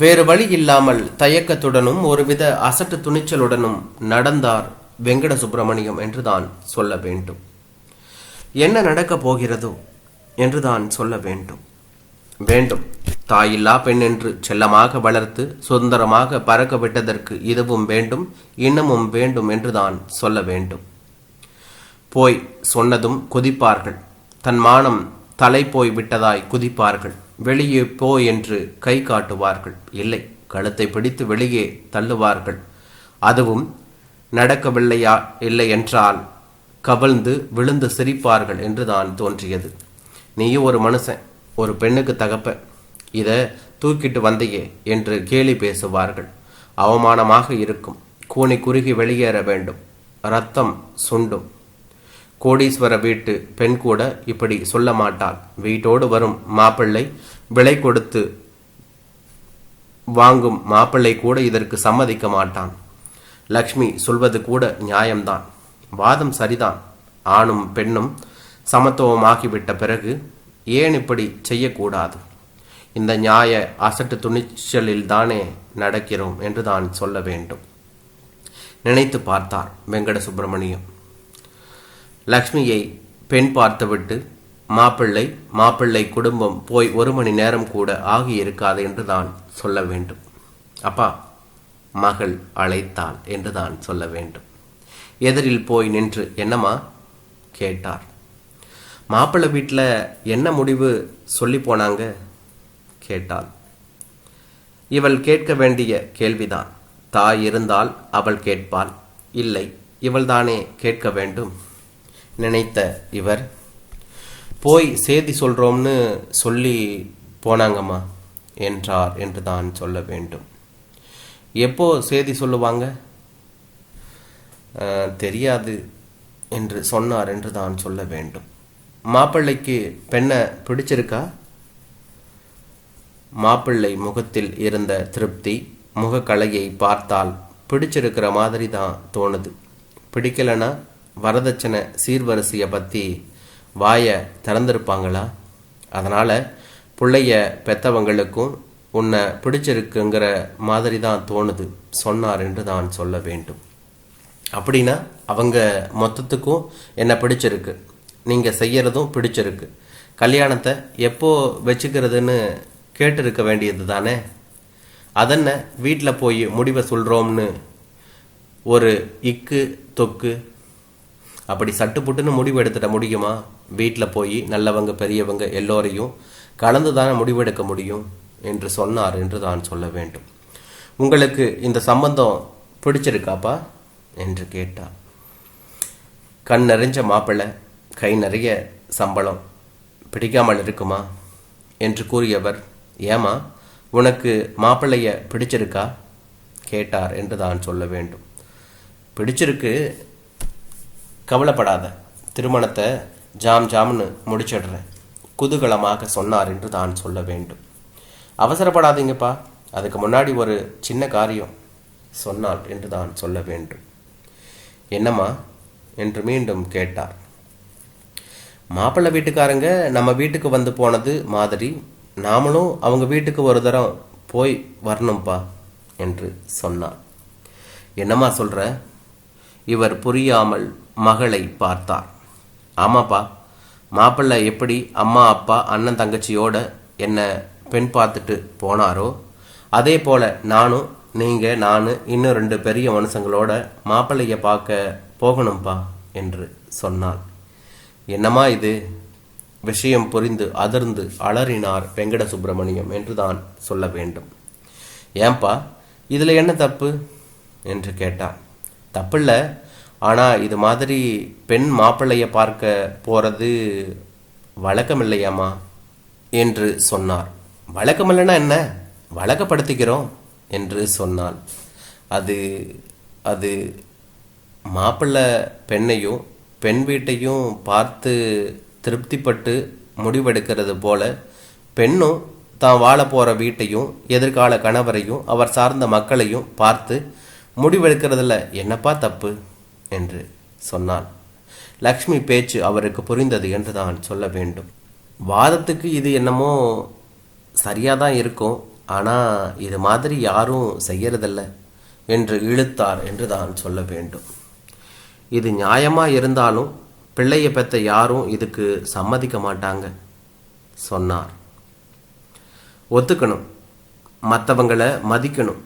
வேறு வழி இல்லாமல் தயக்கத்துடனும் ஒருவித அசட்டு துணிச்சலுடனும் நடந்தார் வெங்கட சுப்பிரமணியம் என்றுதான் சொல்ல வேண்டும். என்ன நடக்கப் போகிறதோ என்றுதான் சொல்ல வேண்டும். வேண்டும். தாயில்லா பெண் என்று செல்லமாக வளர்த்து சுதந்திரமாக பறக்க விட்டதற்கு இதுவும் வேண்டும் இன்னமும் வேண்டும் என்றுதான் சொல்ல வேண்டும். போய் சொன்னதும் குதிப்பார்கள். தன் மானம் தலை போய் விட்டதாய் குதிப்பார்கள். வெளியே போ என்று கை காட்டுவார்கள். இல்லை கழுத்தை பிடித்து வெளியே தள்ளுவார்கள். அதுவும் நடக்கவில்லையா? இல்லை என்றால் கவிழ்ந்து விழுந்து சிரிப்பார்கள் என்று தான் தோன்றியது. நீயும் ஒரு மனுஷன் ஒரு பெண்ணுக்கு தகப்ப. இதை தூக்கிட்டு வந்தையே என்று கேலி பேசுவார்கள். அவமானமாக இருக்கும். கூனி குறுகி வெளியேற வேண்டும். ரத்தம் சுண்டும். கோடீஸ்வர வீட்டு பெண் கூட இப்படி சொல்ல மாட்டாள். வீட்டோடு வரும் மாப்பிள்ளை விலை கொடுத்து வாங்கும் மாப்பிள்ளை கூட இதற்கு சம்மதிக்க மாட்டான். லக்ஷ்மி சொல்வது கூட நியாயம்தான். வாதம் சரிதான். ஆணும் பெண்ணும் சமத்துவமாகிவிட்ட பிறகு ஏன் இப்படி செய்யக்கூடாது? இந்த நியாய அசட்டு துணிச்சலில் தானே நடக்கிறோம் என்று தான் சொல்ல வேண்டும். நினைத்து பார்த்தார் வெங்கட சுப்பிரமணியம் லக்ஷ்மியை பெண் பார்த்துவிட்டு மாப்பிள்ளை மாப்பிள்ளை குடும்பம் போய் ஒரு மணி நேரம் கூட ஆகியிருக்காது என்று தான் சொல்ல வேண்டும். அப்பா மகள் அழைத்தாள் என்று தான் சொல்ல வேண்டும். எதிரில் போய் நின்று என்னம்மா? கேட்டார். மாப்பிள்ளை வீட்டில் என்ன முடிவு சொல்லி போனாங்க? கேட்டாள். இவள் கேட்க வேண்டிய கேள்விதான். தாய் இருந்தால் அவள் கேட்பாள். இல்லை இவள்தானே கேட்க வேண்டும். நினைத்த இவர் போய் செய்தி சொல்றோம்னு சொல்லி போனாங்கம்மா என்றார் என்று தான் சொல்ல வேண்டும். எப்போ செய்தி சொல்லுவாங்க? தெரியாது என்று சொன்னார் என்று தான் சொல்ல வேண்டும். மாப்பிள்ளைக்கு பெண்ணை பிடிச்சிருக்கா? மாப்பிள்ளை முகத்தில் இருந்த திருப்தி முகக்கலையை பார்த்தால் பிடிச்சிருக்கிற மாதிரி தான் தோணுது. பிடிக்கலைன்னா வரதட்சணை சீர்வரிசையை பற்றி வாயை திறந்திருப்பாங்களா? அதனால் பிள்ளைய பெத்தவங்களுக்கும் உன்னை பிடிச்சிருக்குங்கிற மாதிரி தான் தோணுது சொன்னார் என்று தான் சொல்ல வேண்டும். அப்படின்னா அவங்க மொத்தத்துக்கும் என்னை பிடிச்சிருக்கு. நீங்கள் செய்யறதும் பிடிச்சிருக்கு. கல்யாணத்தை எப்போ வச்சுக்கிறதுன்னு கேட்டிருக்க வேண்டியது தானே? அதென்ன வீட்டில் போய் முடிவை சொல்கிறோம்னு ஒரு இக்கு தொக்கு அப்படி சட்டுப்புட்டுன்னு முடிவு எடுத்துட முடியுமா? வீட்டில் போய் நல்லவங்க பெரியவங்க எல்லோரையும் கலந்து தானே முடிவெடுக்க முடியும் என்று சொன்னார் என்று தான் சொல்ல வேண்டும். உங்களுக்கு இந்த சம்பந்தம் பிடிச்சிருக்காப்பா? என்று கேட்டார். கண் நிறைஞ்ச மாப்பிள்ளை கை நிறைய சம்பளம் பிடிக்காமல் இருக்குமா? என்று கூறியவர் ஏமா உனக்கு மாப்பிள்ளைய பிடிச்சிருக்கா? கேட்டார் என்று தான் சொல்ல வேண்டும். பிடிச்சிருக்கு கவலைப்படாத. திருமணத்தை ஜாம் ஜாம்னு முடிச்சிடுறேன். குதூகலமாக சொன்னார் என்று தான் சொல்ல வேண்டும். அவசரப்படாதீங்கப்பா. அதுக்கு முன்னாடி ஒரு சின்ன காரியம் சொன்னாள் என்று தான் சொல்ல வேண்டும். என்னம்மா? என்று மீண்டும் கேட்டார். மாப்பிள்ளை வீட்டுக்காரங்க நம்ம வீட்டுக்கு வந்து போனது மாதிரி நாமளும் அவங்க வீட்டுக்கு ஒரு தரம் போய் வரணும்ப்பா என்று சொன்னார். என்னம்மா சொல்கிற இவர் புரியாமல் மகளை பார்த்தார். ஆமாப்பா மாப்பிள்ளை எப்படி அம்மா அப்பா அண்ணன் தங்கச்சியோட என்னை பெண் பார்த்துட்டு போனாரோ அதே போல நானும் நீங்க நான் இன்னும் ரெண்டு பெரிய மனுஷங்களோட மாப்பிள்ளைய பார்க்க போகணும்ப்பா என்று சொன்னாள். என்னம்மா இது? விஷயம் புரிந்து அதிர்ந்து அலறினார் வெங்கட சுப்பிரமணியம் என்றுதான் சொல்ல வேண்டும். ஏன்பா இதுல என்ன தப்பு? என்று கேட்டான். தப்பில்ல ஆனால் இது மாதிரி பெண் மாப்பிள்ளையை பார்க்க போகிறது வழக்கம் இல்லையாம்மா என்று சொன்னார். வழக்கமில்லைன்னா என்ன? வழக்கப்படுத்திக்கிறோம் என்று சொன்னாள். அது அது மாப்பிள்ளை பெண்ணையும் பெண் வீட்டையும் பார்த்து திருப்திப்பட்டு முடிவெடுக்கிறது போல பெண்ணும் தான் வாழ போகிற வீட்டையும் எதிர்கால கணவரையும் அவர் சார்ந்த மக்களையும் பார்த்து முடிவெடுக்கிறதுல என்னப்பா தப்பு? என்று சொன்னான். லக்ஷ்மி பேச்சு அவருக்கு புரிந்தது என்று தான் சொல்ல வேண்டும். வாதத்துக்கு இது என்னமோ சரியாக தான் இருக்கும். ஆனால் இது மாதிரி யாரும் செய்யறதில்ல என்று இழுத்தார் என்று தான் சொல்ல வேண்டும். இது நியாயமாக இருந்தாலும் பிள்ளைய பெற்ற யாரும் இதுக்கு சம்மதிக்க மாட்டாங்க சொன்னார். ஒத்துக்கணும். மற்றவங்களை மதிக்கணும்.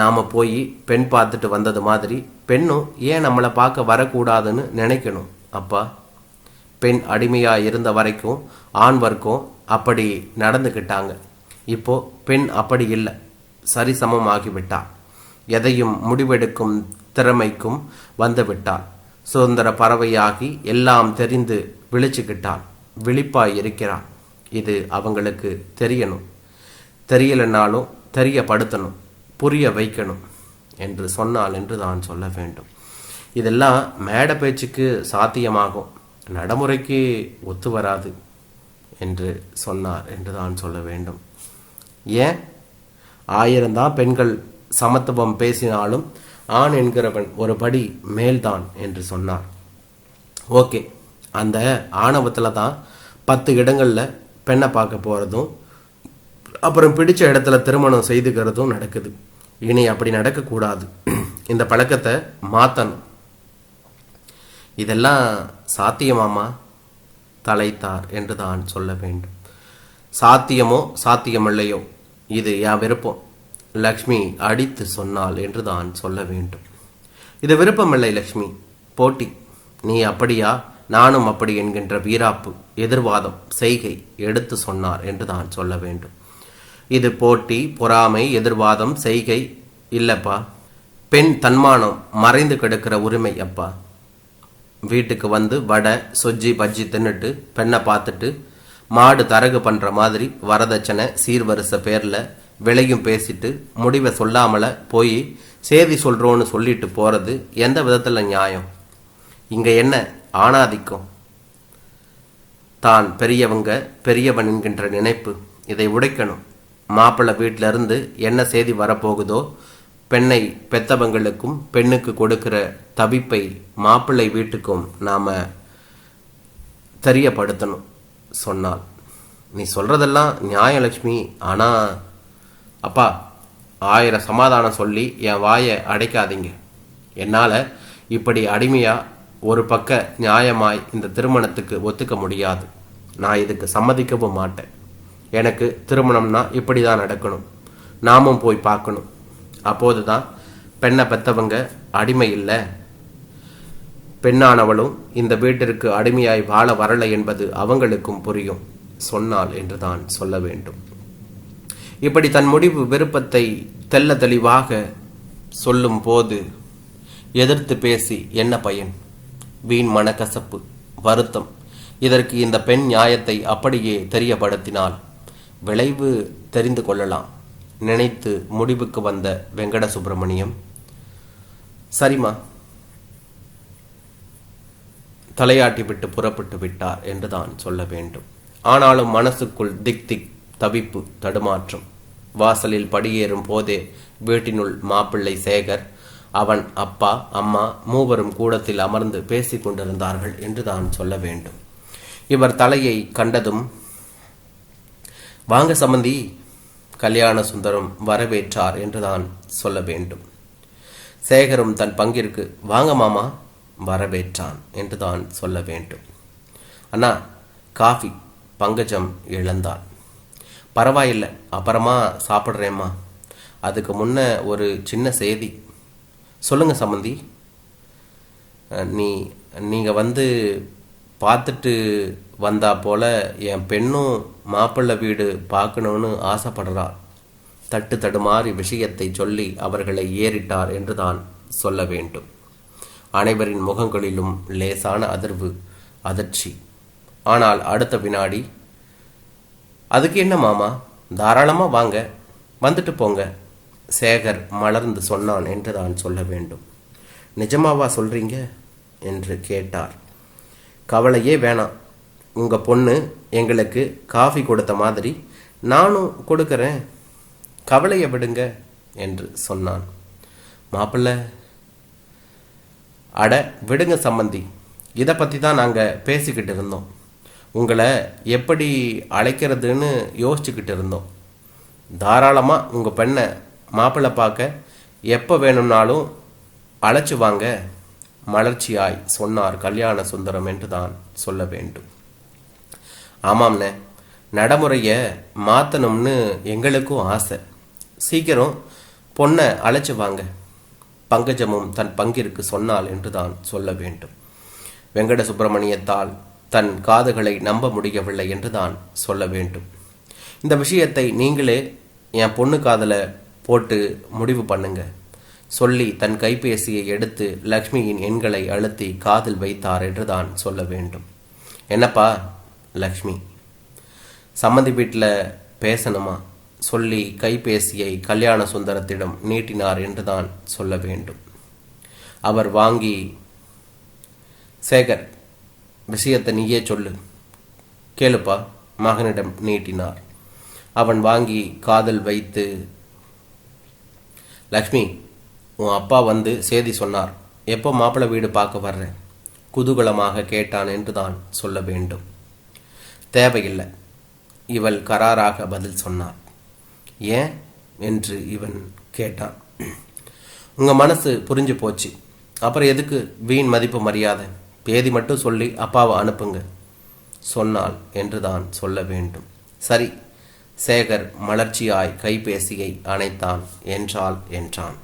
நாம் போய் பெண் பார்த்துட்டு வந்தது மாதிரி பெண்ணும் ஏன் நம்மளை பார்க்க வரக்கூடாதுன்னு நினைக்கணும்? அப்பா பெண் அடிமையாக இருந்த வரைக்கும் ஆண் வர்க்கம் அப்படி நடந்துக்கிட்டாங்க. இப்போ பெண் அப்படி இல்லை. சரிசமமாகி ஆகிவிட்டா எதையும் முடிவெடுக்கும் திறமைக்கும் வந்துவிட்டாள். சுதந்திர பறவையாகி எல்லாம் தெரிந்து விழிச்சுக்கிட்டாள். விழிப்பாய் இருக்கிறாள் இது அவங்களுக்கு தெரியணும். தெரியலைனாலும் தெரியப்படுத்தணும். புரிய வைக்கணும். என்று சொன்னால் என்று தான் சொல்ல வேண்டும். இதெல்லாம் மேடை பேச்சுக்கு சாத்தியமாகும். நடைமுறைக்கு ஒத்து வராது என்று சொன்னார் என்று தான் சொல்ல வேண்டும். ஏன்? ஆயிரம்தான் பெண்கள் சமத்துவம் பேசினாலும் ஆண் என்கிறவன் ஒரு படி மேல்தான் என்று சொன்னார். ஓகே அந்த ஆணவத்தில் தான் பத்து இடங்களில் பெண்ணை பார்க்க போகிறதும் அப்புறம் பிடிச்ச இடத்துல திருமணம் செய்துக்கிறதும் நடக்குது. இனி அப்படி நடக்கக்கூடாது. இந்த பழக்கத்தை மாற்றணும் இதெல்லாம் சாத்தியமாமா தலைத்தார் என்று தான் சொல்ல வேண்டும். சாத்தியமோ சாத்தியமில்லையோ? இது என் விருப்பம். லக்ஷ்மி அடித்து சொன்னாள் என்று தான் சொல்ல வேண்டும். இது விருப்பமில்லை லக்ஷ்மி. போட்டி. நீ அப்படியா? நானும் அப்படி என்கின்ற வீராப்பு எதிர்வாதம் செய்கை எடுத்து சொன்னார் என்று தான் சொல்ல வேண்டும். இது போட்டி பொறாமை எதிர்வாதம் செய்கை இல்லைப்பா. பெண் தன்மானம் மறைந்து கிடக்கிற உரிமை அப்பா. வீட்டுக்கு வந்து வடை சொஜ்ஜி பஜ்ஜி தின்னுட்டு பெண்ணை பார்த்துட்டு மாடு தரகு பண்ணுற மாதிரி வரதட்சணை சீர்வரிசை பேரில் விலையும் பேசிட்டு முடிவை சொல்லாமல போய் சேதி சொல்கிறோன்னு சொல்லிட்டு போகிறது எந்த விதத்தில் நியாயம்? இங்கே என்ன ஆணாதிக்கம்? தான் பெரியவங்க பெரியவன் என்கின்ற நினைப்பு இதை உடைக்கணும். மாப்பிள்ளை வீட்டில இருந்து என்ன செய்தி வரப்போகுதோ பெண்ணை பெத்தவங்களுக்கும் பெண்ணுக்கு கொடுக்கிற தவிப்பை மாப்பிள்ளை வீட்டுக்கும் நாம் தெரியப்படுத்தணும் சொன்னால் நீ சொல்கிறதெல்லாம் நியாயலட்சுமி ஆனால் அப்பா ஆயிரம் சமாதானம் சொல்லி என் வாயை அடைக்காதீங்க. என்னால் இப்படி அடிமையாக ஒரு பக்க நியாயமாய் இந்த திருமணத்துக்கு ஒத்துக்க முடியாது. நான் இதுக்கு சம்மதிக்கவும் மாட்டேன். எனக்கு திருமணம்னா இப்படி தான் நடக்கணும். நாமும் போய் பார்க்கணும். அப்போது தான் பெண்ணை பெற்றவங்க அடிமை இல்லை. பெண்ணானவளும் இந்த வீட்டிற்கு அடிமையாய் வாழ வரலை என்பது அவங்களுக்கும் புரியும். சொன்னால் என்று தான் சொல்ல வேண்டும். இப்படி தன் முடிவு விருப்பத்தை தெல்ல தெளிவாக சொல்லும் போது எதிர்த்து பேசி என்ன பயன்? வீண் மனக்கசப்பு வருத்தம். இதற்கு இந்த பெண் நியாயத்தை அப்படியே தெரியப்படுத்தினால் விளைவு தெரிந்து கொள்ளலாம். நினைத்து முடிவுக்கு வந்த வெங்கட சுப்பிரமணியம் சரிம்மா தலையாட்டி விட்டு புறப்பட்டு விட்டார் என்று தான் சொல்ல வேண்டும். ஆனாலும் மனசுக்குள் திக் திக் தவிப்பு தடுமாற்றம். வாசலில் படியேறும் போதே வீட்டினுள் மாப்பிள்ளை சேகர் அவன் அப்பா அம்மா மூவரும் கூடத்தில் அமர்ந்து பேசிக் கொண்டிருந்தார்கள் என்று தான் சொல்ல வேண்டும். இவர் தலையை கண்டதும் வாங்க சம்பந்தி கல்யாண சுந்தரம் வரவேற்றார் என்று தான் சொல்ல வேண்டும். சேகரும் தன் பங்கிற்கு வாங்க மாமா வரவேற்றான் என்று தான் சொல்ல வேண்டும். அண்ணா காஃபி பங்கஜம் இழந்தான் பரவாயில்லை அப்புறமா சாப்பிட்றேம்மா. அதுக்கு முன்ன ஒரு சின்ன செய்தி. சொல்லுங்க சம்மந்தி நீ நீங்கள் வந்து பார்த்துட்டு வந்தா போல என் பெண்ணும் மாப்பிள்ளை வீடு பார்க்கணும்னு ஆசைப்படுறா. தட்டு தடுமாறி விஷயத்தை சொல்லி அவர்களை ஏறிட்டார் என்று தான் சொல்ல வேண்டும். அனைவரின் முகங்களிலும் லேசான அதிர்வு அதிர்ச்சி. ஆனால் அடுத்த வினாடி அதுக்கு என்ன மாமா? தாராளமாக வாங்க. வந்துட்டு போங்க. சேகர் மலர்ந்து சொன்னான் என்று தான் சொல்ல வேண்டும். நிஜமாவா சொல்றீங்க? என்று கேட்டார். கவலையே வேணாம். உங்கள் பொண்ணு எங்களுக்கு காஃபி கொடுத்த மாதிரி நானும் கொடுக்குறேன். கவலையை விடுங்க என்று சொன்னான். மாப்பிள்ள அட விடுங்க சம்மந்தி இதை பற்றி தான் நாங்கள் பேசிக்கிட்டு இருந்தோம். உங்களை எப்படி அழைக்கிறதுன்னு யோசிச்சுக்கிட்டு இருந்தோம். தாராளமாக உங்கள் பெண்ணை மாப்பிள்ளை பார்க்க எப்போ வேணும்னாலும் அழைச்சி வாங்க. மலர்ச்சியாய் சொன்னார் கல்யாண சுந்தரம் என்று தான் சொல்ல வேண்டும். ஆமாம்ண்ணே நடைமுறையை மாற்றணும்னு எங்களுக்கும் ஆசை. சீக்கிரம் பொண்ணை அழைச்சி வாங்க. பங்கஜமும் தன் பங்கிற்கு சொன்னாள் என்று தான் சொல்ல வேண்டும். வெங்கட சுப்பிரமணியத்தால் தன் காதுகளை நம்ப முடியவில்லை என்று தான் சொல்ல வேண்டும். இந்த விஷயத்தை நீங்களே என் பொண்ணு காதல போட்டு முடிவு பண்ணுங்க. சொல்லி தன் கைபேசியை எடுத்து லக்ஷ்மியின் எண்களை அழுத்தி காதில் வைத்தார் என்று தான் சொல்ல வேண்டும். என்னப்பா லக்ஷ்மி. சம்மந்தி வீட்டில் பேசணுமா? சொல்லி கைபேசியை கல்யாண சுந்தரத்திடம் நீட்டினார் என்று தான் சொல்ல வேண்டும். அவர் வாங்கி சேகர் விஷயத்தை நீயே சொல்லு. கேளுப்பா மகனிடம் நீட்டினார். அவன் வாங்கி காதல் வைத்து லக்ஷ்மி உன் அப்பா வந்து செய்தி சொன்னார். எப்போ மாப்பிள்ளை வீடு பார்க்க வர்றேன்? குதூகலமாக கேட்டான் என்று தான் சொல்ல வேண்டும். தேவையில்லை. இவள் கராராக பதில் சொன்னார். ஏன்? என்று இவன் கேட்டான். உங்கள் மனசு புரிஞ்சு போச்சு. அப்புறம் எதுக்கு வீண் மதிப்பு மரியாதை? பேதி மட்டும் சொல்லி அப்பாவை அனுப்புங்க. சொன்னாள் என்று தான் சொல்ல வேண்டும். சரி சேகர் மலர்ச்சியாய் கைபேசியை அணைத்தான். என்றாள் என்றான்.